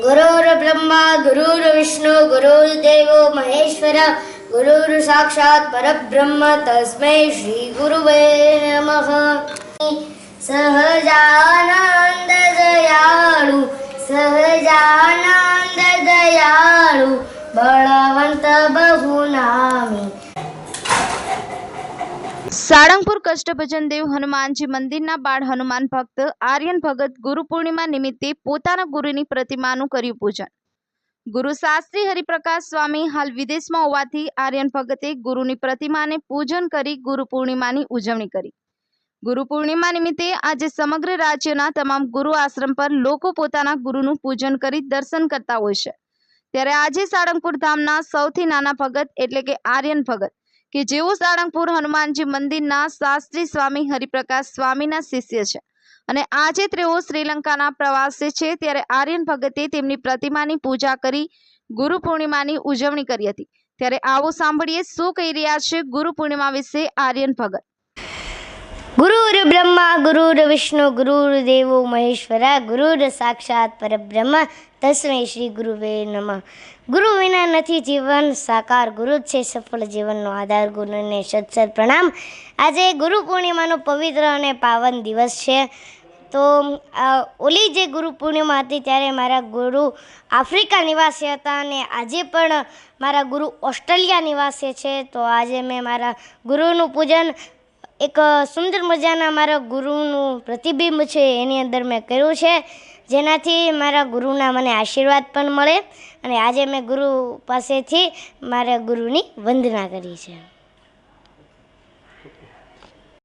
गुरुर्ब्रह्मा गुरुर्विष्णु गुरुर्देवो महेश्वर गुरुर् साक्षात् परब्रह्म तस्मै श्रीगुरुवे नमः. सहजानन्द दयाळु सहजानन्द दयाळु बळवन्त સાળંગપુર કષ્ટભજન હનુમાનજી મંદિરના બાળ હનુમાન ભક્ત આર્યન ભગત ગુરુ પૂર્ણિમા નિમિત્તે પોતાના ગુરુની પ્રતિમાનું કર્યું પૂજન. ગુરુ શાસ્ત્રી હરિપ્રકાશ સ્વામી હાલ વિદેશમાં હોવાથી આર્યન ભગતે ગુરુની પ્રતિમાને પૂજન કરી ગુરુ પૂર્ણિમાની ઉજવણી કરી. ગુરુ પૂર્ણિમા નિમિત્તે આજે સમગ્ર રાજ્યના તમામ ગુરુ આશ્રમ પર લોકો પોતાના ગુરુનું પૂજન કરી દર્શન કરતા હોય છે. ત્યારે આજે સાળંગપુર ધામના સૌથી નાના ભગત એટલે કે આર્યન ભગત કે જેઓ સાળંગપુર હનુમાનજી મંદિરના શાસ્ત્રી સ્વામી હરિપ્રકાશ સ્વામીના શિષ્ય છે. અને આજે તેઓ શ્રીલંકાના પ્રવાસે છે ત્યારે આર્યન ભગતે તેમની પ્રતિમાની પૂજા કરી ગુરુ પૂર્ણિમાની ઉજવણી કરી હતી. ત્યારે આવો સાંભળીએ શું કહી રહ્યા છે ગુરુ પૂર્ણિમા વિશે આર્યન ભગત. ગુરુર બ્રહ્મા, ગુરુર વિષ્ણુ, ગુરુર દેવો મહેશ્વરા, ગુરુર સાક્ષાત પરબ્રહ્મ, તસ્મૈ શ્રી ગુરુવે નમ. ગુરુ વિના નથી જીવન, સાકાર ગુરુ છે સફળ જીવનનો આધાર ગુરુને સત્સર પ્રણામ. આજે ગુરુ પૂર્ણિમાનો પવિત્ર અને પાવન દિવસ છે. તો ઓલી જે ગુરુ પૂર્ણિમા હતી ત્યારે મારા ગુરુ આફ્રિકા નિવાસી હતા અને આજે પણ મારા ગુરુ ઓસ્ટ્રેલિયા નિવાસી છે. તો આજે મેં મારા ગુરુનું પૂજન એક સુંદર મજાના મારા ગુરુનું પ્રતિબિંબ છે એની અંદર મેં કર્યું છે. જેનાથી મારા ગુરુના મને આશીર્વાદ પણ મળે. અને આજે મેં ગુરુ પાસેથી મારા ગુરુની વંદના કરી છે.